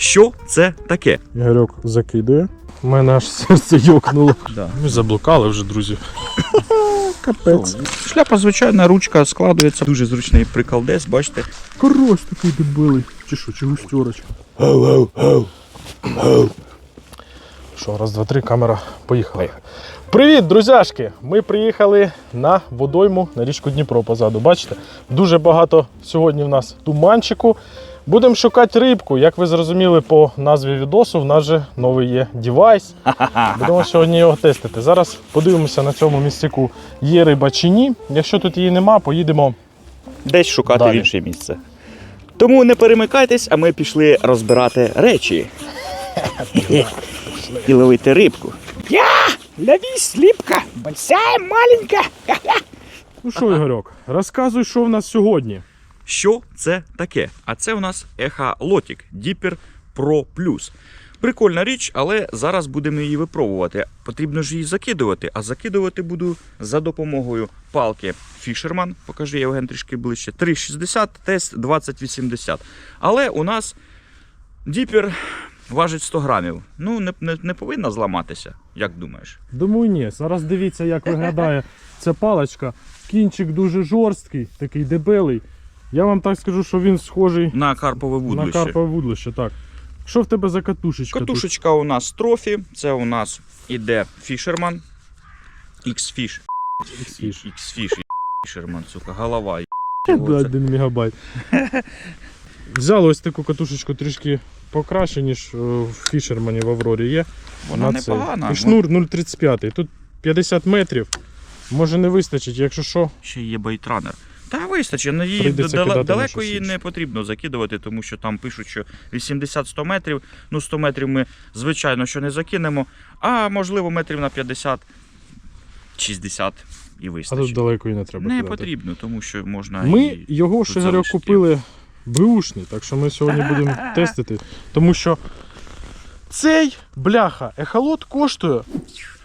Що це таке? Ігорьок закидує. У мене аж серце йокнуло. Да. Ми заблукали вже, друзі. Капець. Шляпа, звичайна, ручка складується. Дуже зручний приколдес, бачите. Карась такий дебилий. Чи що, чи густерочка. Що, раз, два, три, камера, поїхала. Привіт, друзяшки! Ми приїхали на водойму на річку Дніпро позаду. Бачите? Дуже багато сьогодні в нас туманчику. Будемо шукати рибку. Як ви зрозуміли по назві відосу, в нас же новий є девайс. Будемо сьогодні його тестити. Зараз подивимося на цьому місцику, є риба чи ні. Якщо тут її нема, поїдемо Десь шукати Далі. в інше місце. Тому не перемикайтесь, а ми пішли розбирати речі. І ловити рибку. Я! Ловись, ліпка! Большая, маленька! Ну що, Ігорьок, розказуй, що в нас сьогодні. Що це таке? А це у нас ехолотік Dipper Pro Plus. Прикольна річ, але зараз будемо її випробувати. Потрібно ж її закидувати, а закидувати буду за допомогою палки Fisherman. Покажи Євген трішки ближче. 3,60, тест 2080. Але у нас Dipper важить 100 грамів. Ну, не, не, не повинна зламатися, як думаєш? Думаю, ні. Зараз дивіться, як виглядає ця паличка. Кінчик дуже жорсткий, такий дебелий. Я вам так скажу, що він схожий На карпове на карпове вудлище. Так. Що в тебе за катушечка? тут? Катушечка у нас трофі. Це у нас іде Fisherman. X-Fish. X-Fish. X-Fish. Fisherman, сука, голова. Один мегабайт. Взяли ось таку катушечку трішки покраще, ніж е, в фішермані в Аврорі є. Вона непогана. І шнур 0,35. Тут 50 метрів. Може не вистачить, якщо що. Ще є бейтранер. Та вистачить, ну, її Прийдеться дал- кидати на далеко щось її інше. не потрібно закидувати, тому що там пишуть, що 80-100 метрів. Ну, 100 метрів ми, звичайно, що не закинемо, а можливо метрів на 50 60 і А тут вистачить. далеко і не треба. Не кидати. потрібно, тому що можна. Ми і... його тут Шигарьок залишити. купили беушний, так що ми сьогодні будемо тестити. Тому що цей бляха ехолот коштує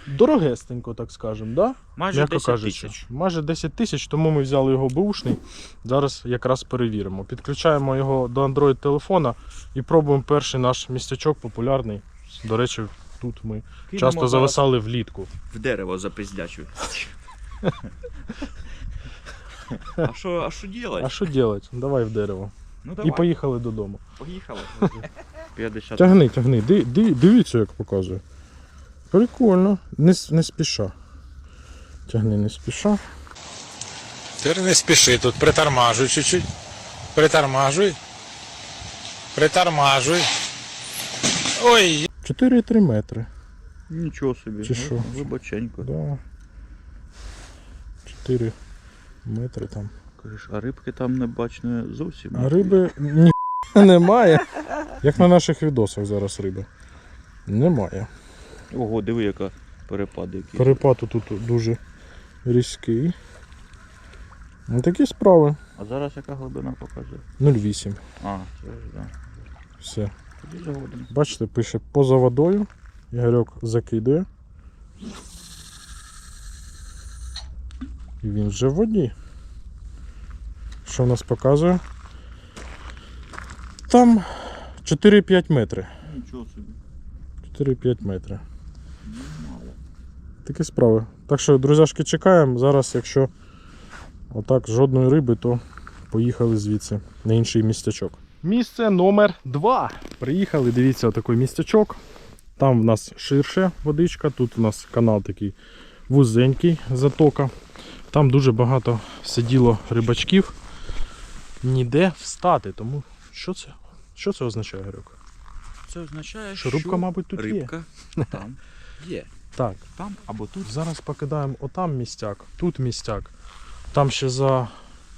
дорогестенько, так скажемо, да? майже м'яко 10 кажучи. тисяч. Майже 10 тисяч, тому ми взяли його беушний. Зараз якраз перевіримо. Підключаємо його до Android телефона і пробуємо перший наш містячок популярний. До речі, тут ми Кинемо часто зараз зависали влітку. В дерево запиздячу. А що, а що А делать? що робити? Давай в дерево. Ну І поїхали додому. поїхали. 50 Тягни, тягни, Ди, ди, дивіться, як показує. Прикольно. Не, не спіша. Тягни не спіша. Ти не спіши тут, притормажуй чуть-чуть. Притормажуй. Притормажуй. Ой, 4,3 метри. Нічого собі. Чи ну, що? Глибоченько. Да. 4 метри там. Кажеш, а рибки там не бачно зовсім. А риби ні немає. Як на наших відосах зараз риби. Немає. Ого, диви, яка перепад який. Перепад тут дуже різкий. Ну, такі справи. А зараз яка глибина показує? 0,8. А, це ж, да. Все. Тоді згоден. Бачите, пише поза водою. Ігорьок закидує. І він вже в воді. Що в нас показує? Там 4-5 метри. Нічого собі. 4-5 метри. Такі справи. Так що, друзяшки, чекаємо. Зараз, якщо отак жодної риби, то поїхали звідси на інший містячок. Місце номер 2. Приїхали, дивіться, отакий містячок. Там в нас ширше водичка, тут у нас канал такий вузенький затока. Там дуже багато сиділо рибачків. Ніде встати. Тому що це? Що це означає, Гарюк? Це означає, Що що, рибка, мабуть, тут є. там є. Так, Там або тут. Зараз покидаємо отам містяк, тут містяк. Там ще за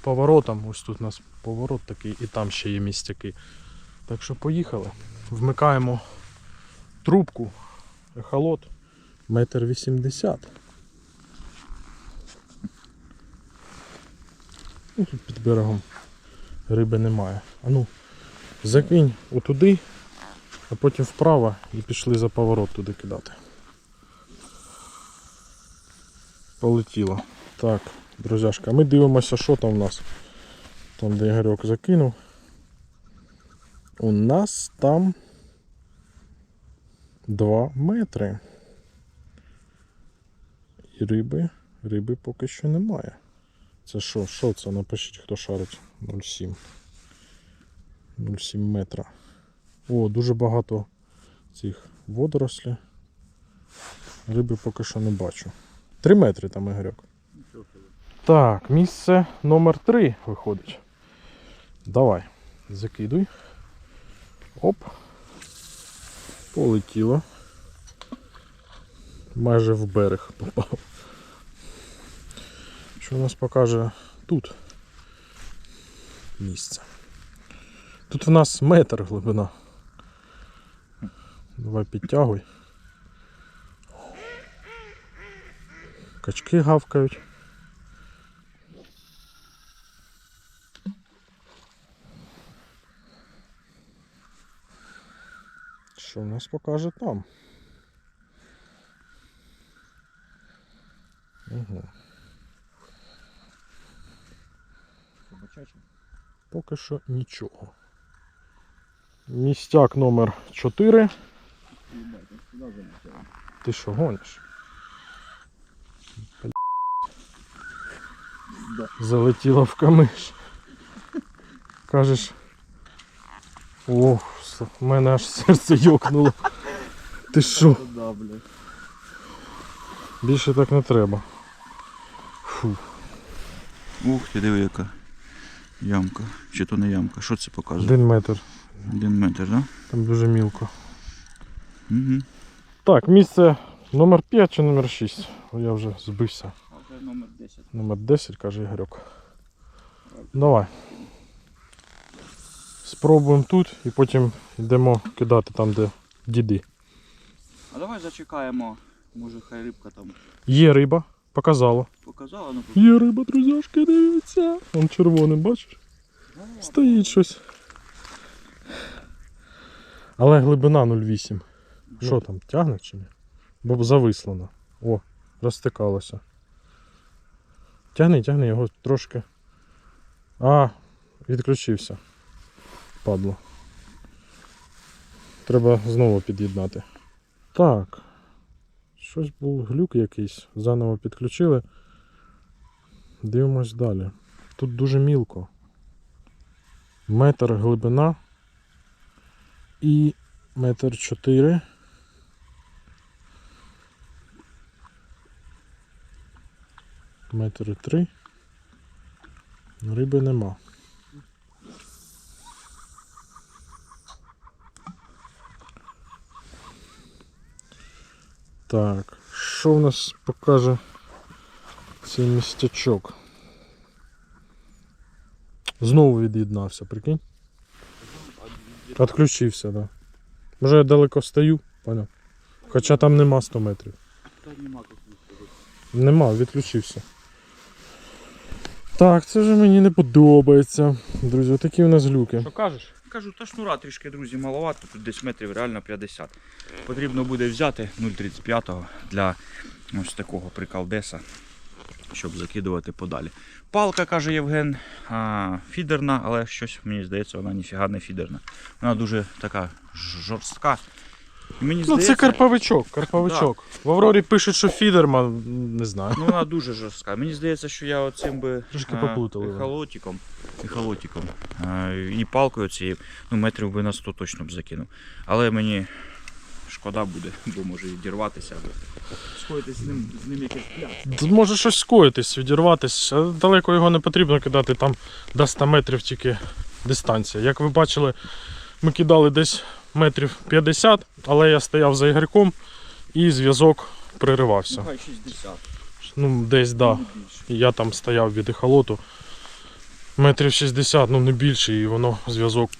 поворотом, ось тут у нас поворот такий, і там ще є містяки. Так що поїхали. Вмикаємо трубку, ехолот, метр вісімдесят. Ну, тут під берегом риби немає. А ну, закинь отуди, а потім вправо і пішли за поворот туди кидати. Полетіло. Так, друзяшка, ми дивимося, що там у нас. Там, де Ігорьок закинув. У нас там 2 метри. І риби, риби поки що немає. Це що? Що це? Напишіть, хто шарить. 0,7. 0,7 метра. О, дуже багато цих водорослів. Риби поки що не бачу. 3 метри там Ігорьок. Так, місце номер 3 виходить. Давай, закидуй. Оп. Полетіло. Майже в берег попав. Що у нас покаже тут місце? Тут в нас метр глибина. Давай підтягуй. Качки гавкають. Що в нас покаже там? Угу. Поки що нічого. Містяк номер 4. Ти що гониш? Залетіла в камиш. Кажеш. Ох, в мене аж серце йокнуло. Ти що? Більше так не треба. Фу. Ух ти, диви, яка ямка. Чи то не ямка? Що це показує? Один метр. Один метр, так? Да? Там дуже мілко. Угу. Так, місце номер 5 чи номер 6? Я вже збився. Це номер 10. Номер 10, каже Ігорьок. Давай. Спробуємо тут і потім йдемо кидати там, де діди. А давай зачекаємо. Може хай рибка там Є риба, показала. показала, ну Є риба, друзяшки, дивіться. Вон червоний, бачиш? Стоїть щось. Але глибина 0,8. Що там, тягне чи ні? Бо завислено. О, розтикалося. Тягни, тягни його трошки. А, відключився. Падло. Треба знову під'єднати. Так. Щось був глюк якийсь. Заново підключили. Дивимось далі. Тут дуже мілко. Метр глибина і метр чотири. Метр три. Риби нема. Так, що в нас покаже цей містячок? Знову від'єднався, прикинь? Отключився, так. Да. Може я далеко стою, поняв? Хоча там нема 100 метрів. Нема, відключився. Так, це вже мені не подобається. Друзі, отакі у нас глюки. Що кажеш? Кажу, та шнура трішки, друзі, маловато, тут десь метрів реально 50. Потрібно буде взяти 0,35 для ось такого прикалдеса, щоб закидувати подалі. Палка, каже Євген, фідерна, але щось мені здається, вона ніфіга не фідерна. Вона дуже така жорстка. І Мені Ну, здається, це карпавичок, карпавичок. В Аврорі пишуть, що фідерман, не знаю. Ну, вона дуже жорстка. Мені здається, що я оцим би Трошки а, поплутали ехолотиком, ехолотиком а, і палкою цією, ну, метрів би на 100 точно б закинув. Але мені шкода буде, бо може відірватися або з ним, з ним якесь пляс. Тут може щось скоїтись, відірватись. а Далеко його не потрібно кидати, там до 100 метрів тільки дистанція. Як ви бачили, ми кидали десь метрів 50, але я стояв за ігорком і зв'язок приривався. Ну, хай 60. Ну, десь да. Я там стояв від ехолоту. Метрів 60, ну не більше, і воно зв'язок.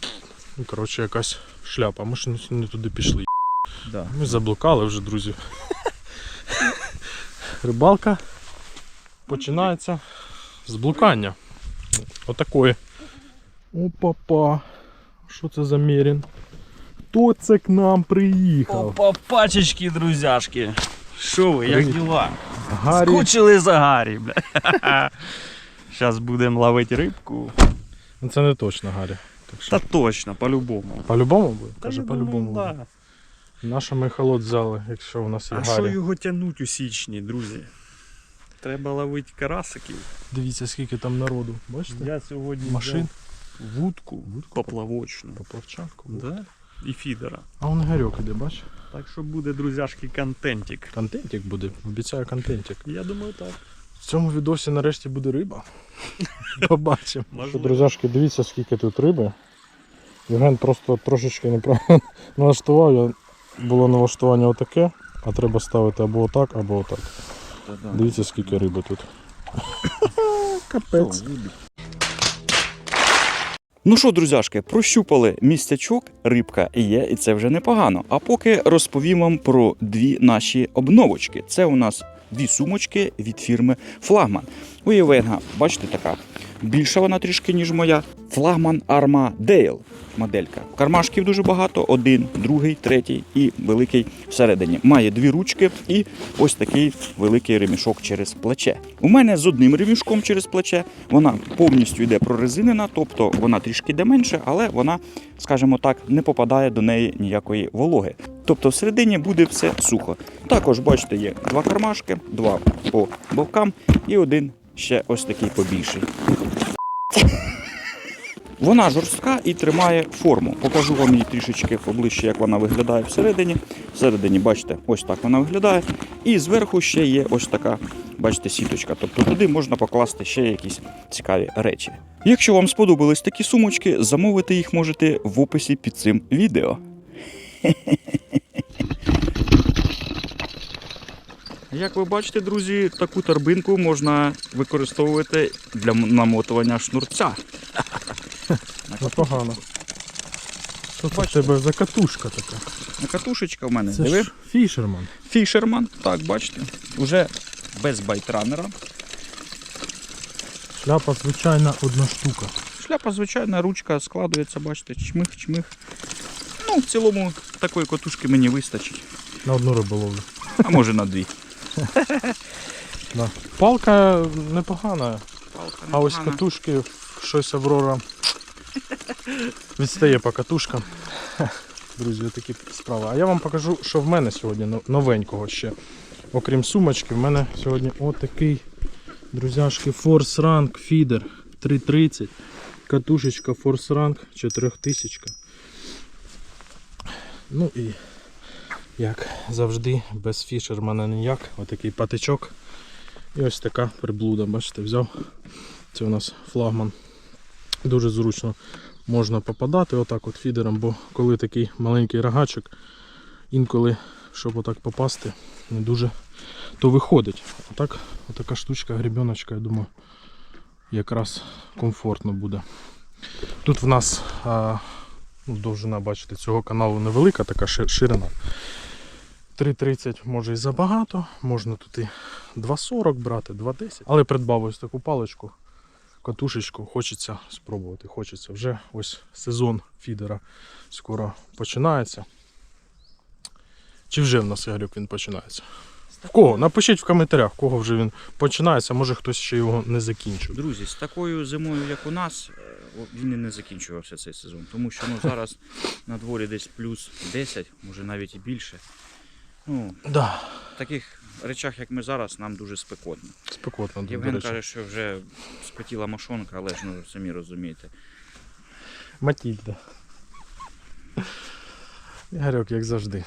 Ну, коротше, якась шляпа. Ми ж не, не туди пішли. Да. Ми заблукали вже, друзі. Рибалка починається з блукання. Отакої. Опа-па. Що це за мерін? Хто це к нам приїхав? Опа, пачечки, друзяшки. Що ви, як діла? Гаррі. Скучили за Гаррі, бля. Зараз будемо ловити рибку. Ну, Це не точно Гаррі. Так що, Та точно, по-любому. по-любому буде? Та Каже, по-любому да. Наша ми холод взяли, якщо у нас є А що його тягнуть у січні, друзі? Треба ловити карасиків. Дивіться, скільки там народу. Бачите? Я сьогодні Машин. взяв вудку, вудку поплавочну. Поплавчанку. Да? І фідера. А он гарьок іде, бач? Так що буде, друзяшки, контентик. Контентик буде. Обіцяю контентик. Я думаю, так. В цьому відосі нарешті буде риба. Побачимо. Можливо. Друзяшки, дивіться, скільки тут риби. Євген просто трошечки неправильно налаштував. Я було налаштування отаке, а треба ставити або отак, або отак. Дивіться, скільки риби тут. Капець. Ну що, друзяшки, прощупали містячок, рибка є, і це вже непогано. А поки розповім вам про дві наші обновочки. Це у нас дві сумочки від фірми Флагман. У Євгена, бачите, така більша вона трішки, ніж моя. Флагман Arma Dale моделька. Кармашків дуже багато: один, другий, третій і великий всередині. Має дві ручки і ось такий великий ремішок через плече. У мене з одним ремішком через плече вона повністю йде прорезинена, тобто вона трішки йде менше, але вона, скажімо так, не попадає до неї ніякої вологи. Тобто всередині буде все сухо. Також, бачите, є два кармашки, два по бокам і один ще ось такий побільший. Вона жорстка і тримає форму. Покажу вам її трішечки поближче, як вона виглядає всередині. Всередині, бачите, ось так вона виглядає. І зверху ще є ось така, бачите, сіточка. Тобто туди можна покласти ще якісь цікаві речі. Якщо вам сподобались такі сумочки, замовити їх можете в описі під цим відео. Як ви бачите, друзі, таку торбинку можна використовувати для намотування шнурця. Непогано. Це в тебе за катушка така? Катушечка в мене. Це Диви. ж фішерман. Фішерман, так, бачите. Уже без байтранера. Шляпа звичайна одна штука. Шляпа, звичайна, ручка складується, бачите, чмих, чмих. Ну, в цілому такої катушки мені вистачить. На одну риболовлю. А може на дві. Да. Палка непогана, Палка а ось непогана. катушки щось Аврора відстає по катушкам. Друзі, такі справи. А я вам покажу, що в мене сьогодні новенького ще. Окрім сумочки, в мене сьогодні отакий, друзяшки, Force Rank Feeder 330. Катушечка Force Rank 4000. Ну і як завжди, без фішермана ніяк. Отакий патичок. І ось така приблуда, бачите, взяв. Це у нас флагман. Дуже зручно можна попадати отак от фідером, бо коли такий маленький рогачик, інколи, щоб отак попасти, не дуже то виходить. А так, отака штучка, гребіночка, я думаю, якраз комфортно буде. Тут в нас а, ну, довжина, бачите, цього каналу невелика, така ши- ширина. 3,30 може і забагато, можна тут і 2,40 брати, 2,10. Але придбав ось таку паличку, катушечку, хочеться спробувати. Хочеться. Вже ось сезон фідера скоро починається. Чи вже в нас Ігорюк він починається? В кого? Напишіть в коментарях, в кого вже він починається, може хтось ще його не закінчив. Друзі, з такою зимою, як у нас, е, він і не закінчувався цей сезон. Тому що ну, зараз на дворі десь плюс 10, може навіть і більше. Ну, Да, в таких речах, як ми зараз, нам дуже спекотно. спекотно, до Євген речі. каже, що вже спотіла машонка, але ж ну самі розумієте. Матільда. Ігорьок, як завжди.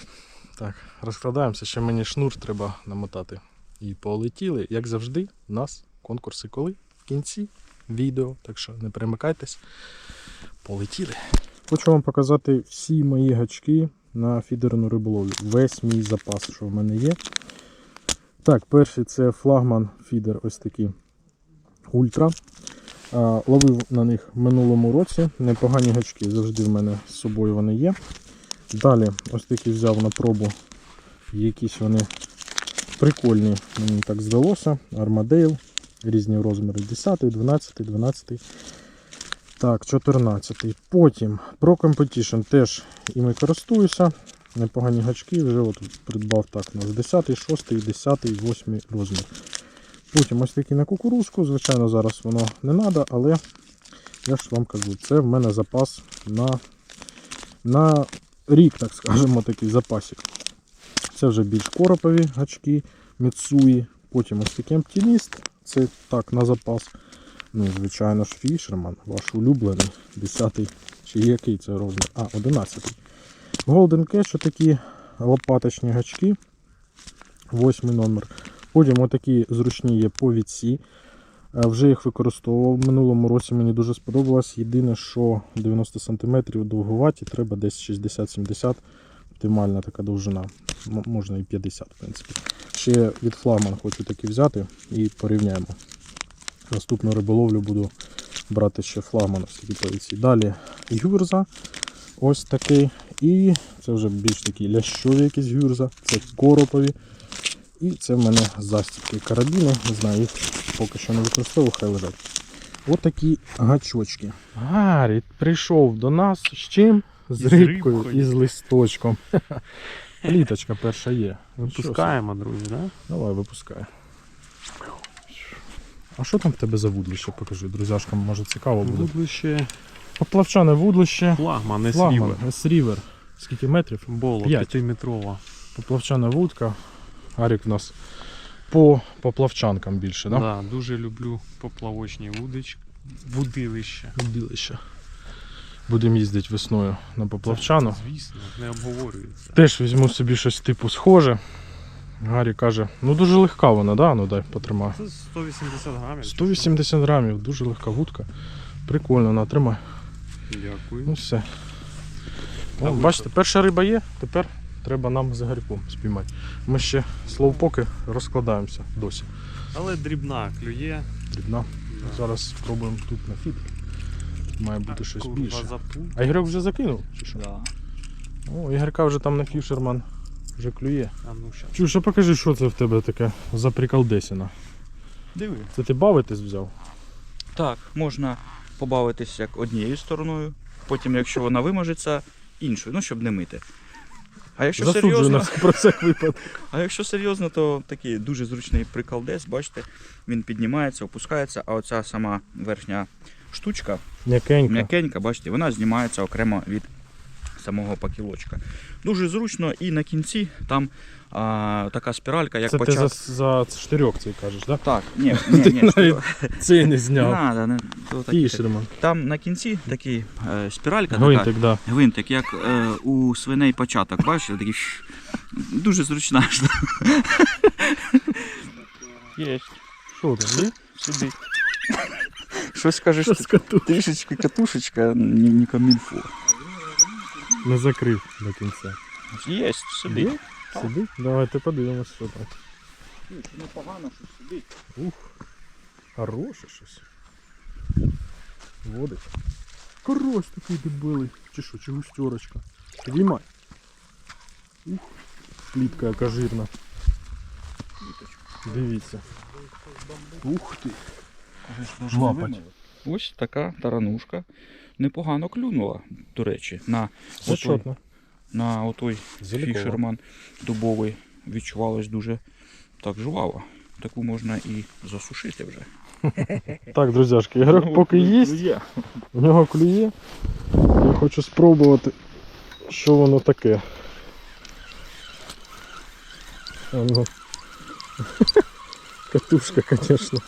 Так, розкладаємося, ще мені шнур треба намотати. І полетіли, як завжди, у нас конкурси коли? В кінці відео, так що не перемикайтесь. Полетіли. Хочу вам показати всі мої гачки на фідерну риболовлю. Весь мій запас, що в мене є. Так, перший це флагман фідер, ось такий ультра. Ловив на них минулому році. Непогані гачки, завжди в мене з собою вони є. Далі ось такі взяв на пробу. Якісь вони прикольні, мені так здалося. Armadale, різні розміри. 10, 12, 12. Так, 14. Потім Pro Competition теж іми користуюся. Непогані гачки, вже от придбав так у нас 10, 6, 10, 8 розмір. Потім ось такі на кукурузку. Звичайно, зараз воно не треба, але я ж вам кажу, це в мене запас на, на рік, так скажемо, такий запасик. Це вже більш коропові гачки, міцуї. Потім ось такий оптиміст. Це так на запас. Ну, звичайно ж, фішерман, ваш улюблений, 10-й, чи який це розмір? А, 11-й. Golden Cash, отакі лопаточні гачки. Восьмий номер. Потім отакі зручні є повідці. Е, Вже їх використовував. В минулому році мені дуже сподобалось. Єдине, що 90 см довгуваті, треба десь 60-70 оптимальна така довжина. Можна і 50, в принципі. Ще від флагман хочу такі взяти і порівняємо. Наступну риболовлю буду брати ще флагман такі повідці. Далі гюрза. Ось такий. І це вже більш такі лящові якісь гюрза. Це коропові. І це в мене застібки карабіну. Не знаю, їх поки що не використовую, хай лежать. Ось такі гачочки. Гаррі прийшов до нас з чим? З рибкою і з листочком. Пліточка перша є. Випускаємо, друзі, да? Давай, випускай. А що там в тебе за вудлище? Покажи, друзяшкам, може цікаво буде. Вудлище Поплавчане вудлище. флагман, Флагман. S-River. Скільки метрів? Боло, П'ять. п'ятиметрова. Поплавчана вудка. Арік в нас по поплавчанкам більше, Да? да? дуже люблю поплавочні вудич... вудилища. Вудилище. Будемо їздити весною на поплавчану. Звісно, не обговорюється. Теж візьму собі щось типу схоже. Гаррі каже, ну дуже легка вона, да? Ну дай потримаю. Це 180 грамів. 180 грамів, дуже легка вудка. Прикольно, на, тримай. Дякую. Ну все. О, бачите, перша риба є, тепер треба нам з гарьком спіймати. Ми ще слоупоки розкладаємося досі. Але дрібна клює. Дрібна. Да. Зараз спробуємо тут на фід. Має бути щось більше. запу- А Ігорьок вже закинув? Чи що? Да. О, Ігорка вже там на фішерман вже клює. А ну щас. Чуєш, а покажи, що це в тебе таке за приколдесіна. Диви. Це ти бавитись взяв? Так, можна побавитися як однією стороною, потім, якщо вона виможеться, іншою, ну щоб не мити. А якщо Засуджую серйозно, нас про всяк випадок. а якщо серйозно, то такий дуже зручний приколдес, бачите, він піднімається, опускається, а оця сама верхня штучка, м'якенька, бачите, вона знімається окремо від самого пакілочка. Дуже зручно і на кінці там а, така спіралька, як Це ти за, за штирьок цей кажеш, так? Так, ні, ні, Ти ні, навіть Це не не зняв. надо, не, то. Фішерман. Там на кінці такий е, спіралька, така, Гвинтик, да. гвинтик, як е, у свиней початок, бачите, такий ш- дуже зручна. Є, Що там, є? сидить. Щось кажеш, Що з трішечки катушечка, не, не камільфо. Не закрив до кінця. Є, сидить. Є? Сидить? Давайте подивимось, що там. Непогано, що сидить. Ух, хороше щось. Водить. Карась такий дебилий. Чи що, чи густерочка. Підіймай. Ух, плітка яка жирна. Дивіться. Ух ти. Лапать. Ось така таранушка. Непогано клюнула, до речі, на, отой, на отой фішерман дубовий відчувалось дуже так жваво. Таку можна і засушити вже. Так, друзяшки, ігрок поки їсть, в нього клює. Я хочу спробувати, що воно таке. А ну. Катушка, звісно.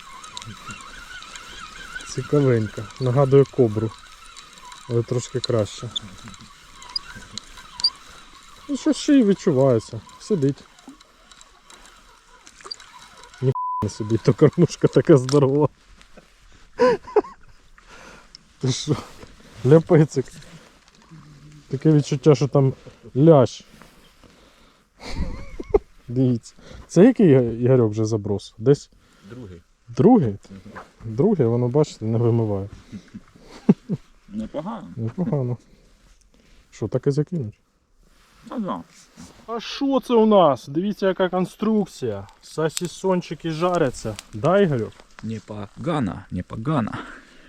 Цікавенька. Нагадує кобру. Але трошки краще. І що ще й відчувається. Сидить. Ні не сидить, то кормушка така здорова. Ти що? Ляпицик. Таке відчуття, що там лящ. Дивіться. Це який Ігорьок вже заброс? Десь Другий. другий? Другий, воно, бачите, не вимиває. Непогано. Непогано. Що, так і закинуть? Да. А що це у нас? Дивіться, яка конструкція. Сосісончики жаряться. Да, Ігорьок? Непогано, непогано.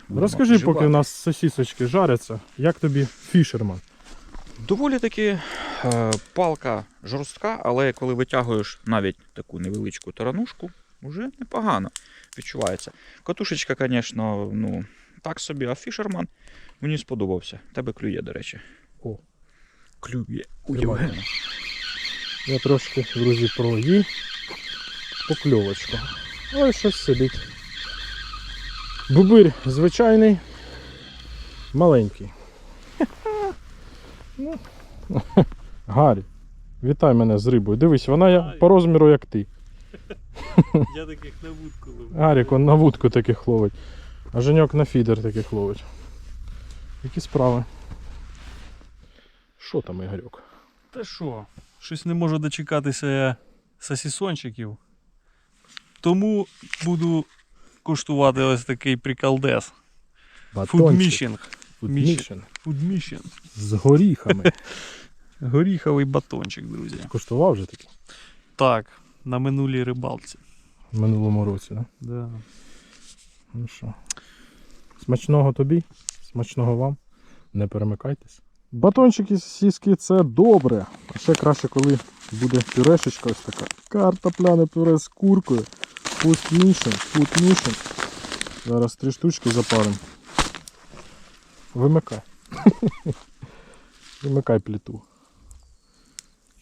Будемо Розкажи, поки у нас сосісочки жаряться, як тобі фішерман? Доволі таки е, палка жорстка, але коли витягуєш навіть таку невеличку таранушку, вже непогано відчувається. Катушечка, звісно, ну, так собі, а фішерман мені сподобався. Тебе клює, до речі. О. клює у Євгена. Я трошки, друзі, проїв покльовочку. Ой, щось сидить. Бубир звичайний, маленький. Ну, Гаррі, вітай мене з рибою. Дивись, вона я по розміру як ти. Я таких на вудку ловив. Гарік он на вудку таких ловить. А Женьок на фідер таких ловить. Які справи? Що там, Ігорьок? Та що, щось не можу дочекатися я сосісончиків. Тому буду куштувати ось такий приколдес. Фудмішінг. Фудмішінг. З горіхами. Горіховий батончик, друзі. Куштував вже такий Так, на минулій рибалці. в минулому році, да? Да. Ну що. Смачного тобі, смачного вам. Не перемикайтесь. Батончики сіски це добре. А ще краще, коли буде пюрешечка ось така. Картопляне пюре з куркою. Фудмішин, фудмішин. Зараз три штучки запаримо. Вимикай. Вимикай плиту.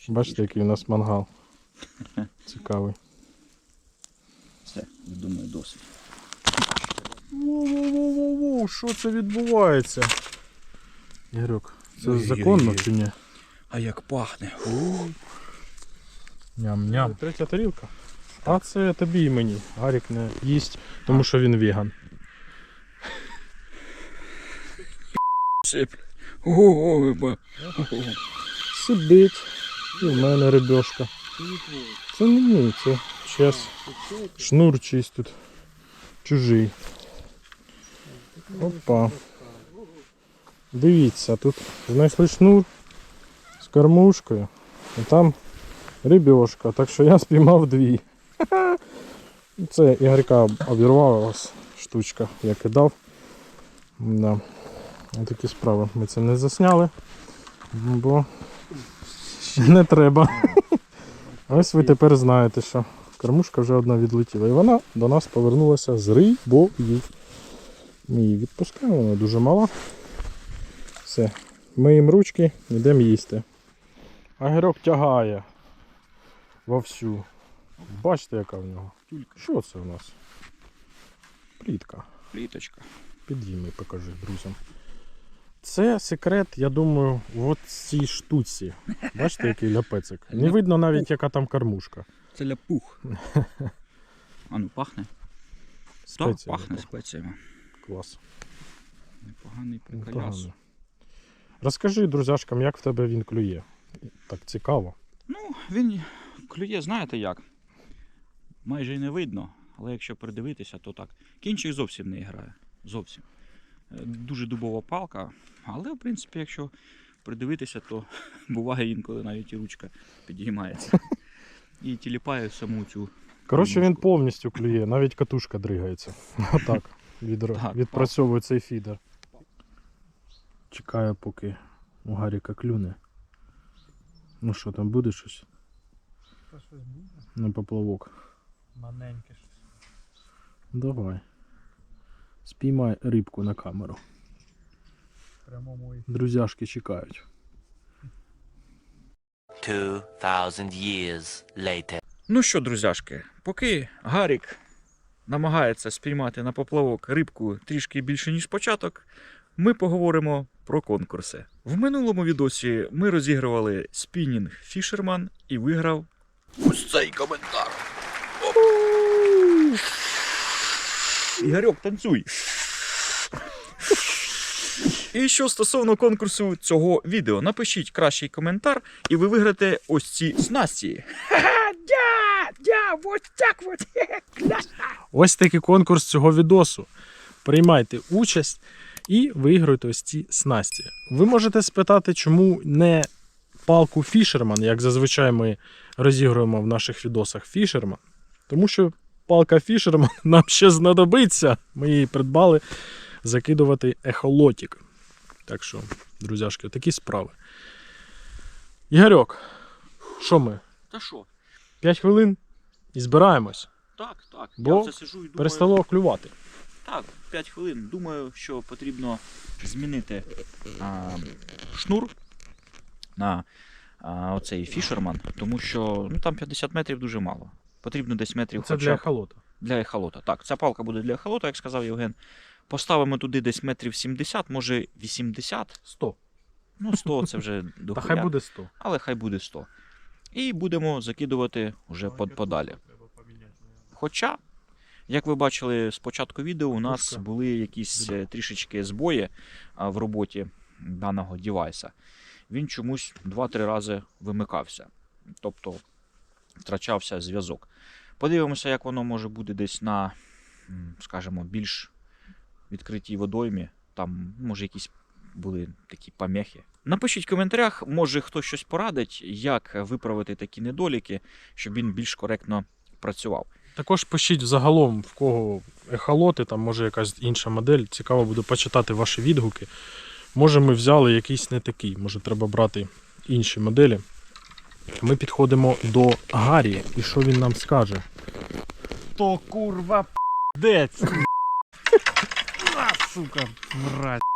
Бачите, який у нас мангал. Цікавий. Все, я думаю, досить. Воу-воу-воу-воу, що це відбувається? Ігорьок, це Ой-ой-ой. законно чи ні? А як пахне. Ням-ням. Третя тарілка. А це тобі і мені. Гарік не їсть, тому що він. Ой, ба. Сидить. І в мене рибешка. Це не мій, це чес. Шнур чийсь тут. Чужий. Опа. Дивіться, тут знайшли шнур з кормушкою. І там рибешка, так що я спіймав дві. Це Ігорька обірвалась штучка, я кидав. Да. Такі справи. Ми це не засняли, бо не треба. Ось ви тепер знаєте, що кормушка вже одна відлетіла. І вона до нас повернулася з рибою. Ми її відпускаємо, вона дуже мала. Все. Миємо ручки, йдемо їсти. Агірок тягає вовсю. Бачите, яка в нього. Що це у нас? Плітка. Пліточка. Підійми, покажи друзям. Це секрет, я думаю, в цій штуці. Бачите, який ляпецик. Не видно навіть, яка там кормушка. Це ляпух. А ну пахне? Так, пахне спеціями. Клас. Непоганий приколяс. Розкажи друзяшкам, як в тебе він клює. Так цікаво. Ну, він клює, знаєте як? Майже й не видно, але якщо придивитися, то так. Кінчик зовсім не грає. Зовсім. Е, Дуже дубова палка, але в принципі, якщо придивитися, то буває інколи навіть і ручка підіймається. І тіліпає саму цю. Коротше, він повністю клює, навіть катушка дригається. Отак. Відро... Так, Відпрацьовує цей фідер. Чекаю, поки у Гаріка клюне. Ну що, там буде щось? На поплавок. Маленьке щось. Давай. Спіймай рибку на камеру. Прямому Друзяшки чекають. 2,000 years later. Ну що, друзяшки, поки Гарік намагається спіймати на поплавок рибку трішки більше, ніж початок, ми поговоримо про конкурси. В минулому відосі ми розігрували спінінг Фішерман і виграв ось цей коментар. Ігорьок, танцюй. І що стосовно конкурсу цього відео, напишіть кращий коментар, і ви виграєте ось ці снасті. Ось такий конкурс цього відосу. Приймайте участь і виграйте ось ці снасті. Ви можете спитати, чому не палку Фішерман, як зазвичай ми розігруємо в наших відосах Фішерман. Тому що палка Фішерман нам ще знадобиться. Ми її придбали закидувати ехолотік. Так що, друзяшки, такі справи. Ігорьок, що ми? Та що? 5 хвилин і збираємось. Так, так. Бо я сижу і думаю. Перестало клювати. Так, 5 хвилин. Думаю, що потрібно змінити а, шнур. на а, оцей фішерман, тому що ну, там 50 метрів дуже мало. Потрібно десь метрів Це хоча для б ехолота. для ехолота. Так, ця палка буде для ехолота, як сказав Євген. Поставимо туди десь метрів 70, може 80. 100. Ну, 100 це вже Та дохуя, хай буде 100. але хай буде 100. І будемо закидувати вже подалі. Хоча, як ви бачили з початку відео, у нас були якісь е, трішечки збої в роботі даного девайса. Він чомусь 2-3 рази вимикався. Тобто втрачався зв'язок. Подивимося, як воно може бути десь на, скажімо, більш відкритій водоймі. Там, може, якісь були такі помехи. Напишіть в коментарях, може хтось щось порадить, як виправити такі недоліки, щоб він більш коректно працював. Також пишіть загалом, в кого ехолоти, там може якась інша модель. Цікаво буде почитати ваші відгуки. Може, ми взяли якийсь не такий, може треба брати інші моделі. Ми підходимо до Гаррі, і що він нам скаже? То курва пдець. А, сука, мразь.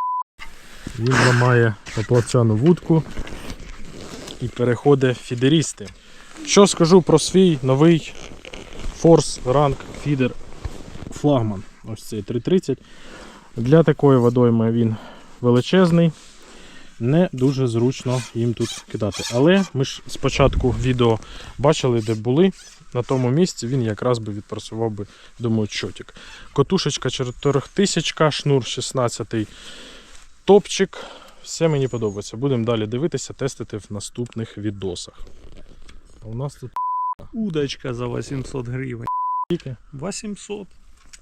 Він ламає поплавцяну вудку і переходить фідерісти. Що скажу про свій новий Force Rank Feeder флагман. Ось цей 330. Для такої водойми він величезний. Не дуже зручно їм тут кидати. Але ми ж спочатку відео бачили, де були. На тому місці він якраз би відпрацював би, думаю, чотик. Котушечка 4000, шнур 16 топчик. Все мені подобається. Будемо далі дивитися, тестити в наступних відосах. А у нас тут Удочка за 800 гривень. тільки 800.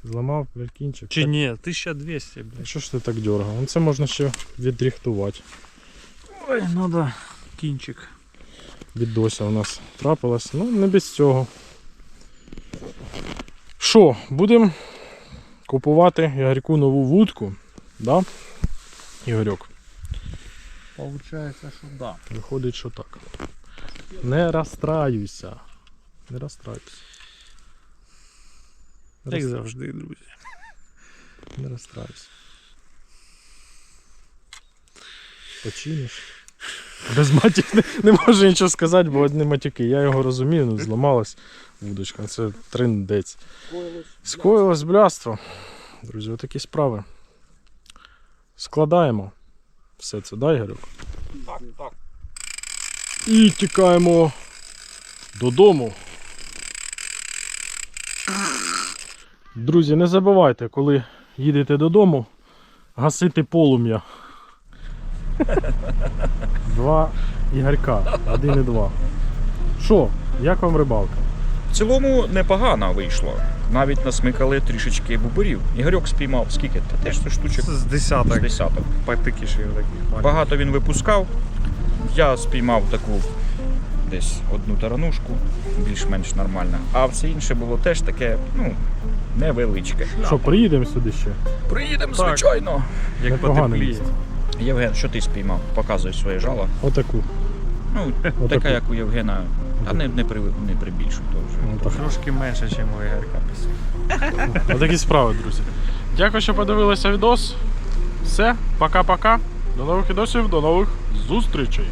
зламав валькінчик. Чи ні, 1200, блядь. Що ж ти так дергав? Ну, Це можна ще відріхтувати. Ой, надо кінчик. Від у нас трапилось. Ну, не без цього. Що, будемо купувати Ігорьку нову вудку. Да? Ігорьок. Получається, що да. Виходить, що так. Не розстраюйся. Не розстраюйся. Не Як розстраюйся. завжди, друзі. Не розстраюйся. Починиш. Без матів не, не можу нічого сказати, бо одні матюки. Я його розумію, ну зламалась вудочка. Це триндець. Скоїлось блядство. Друзі, отакі справи. Складаємо все це, дай Ігорюк? Так, так. І тікаємо додому. Друзі, не забувайте, коли їдете додому, гасити полум'я. Два ігорька, один і два. Що, як вам рибалка? В цілому непогано вийшло. Навіть насмикали трішечки бубурів. Ігорьок спіймав скільки? Та теж штучок З десяток. з десяток. десяток. Таких. Багато він випускав. Я спіймав таку десь одну таранушку, більш-менш нормально. А все інше було теж таке, ну, невеличке. Що, приїдемо сюди ще? Приїдемо, Так. звичайно. Як Непогане потепліє. місце. Євген, що ти спіймав? Показуй своє жало. Отаку. Ну, Отаку. така, як у Євгена. Та не, не, при, не прибільшуй то вже. Отак. Трошки менше, ніж у Ігорка писав. такі справи, друзі. Дякую, що подивилися відос. Все, пока-пока. До нових відосів, до нових зустрічей.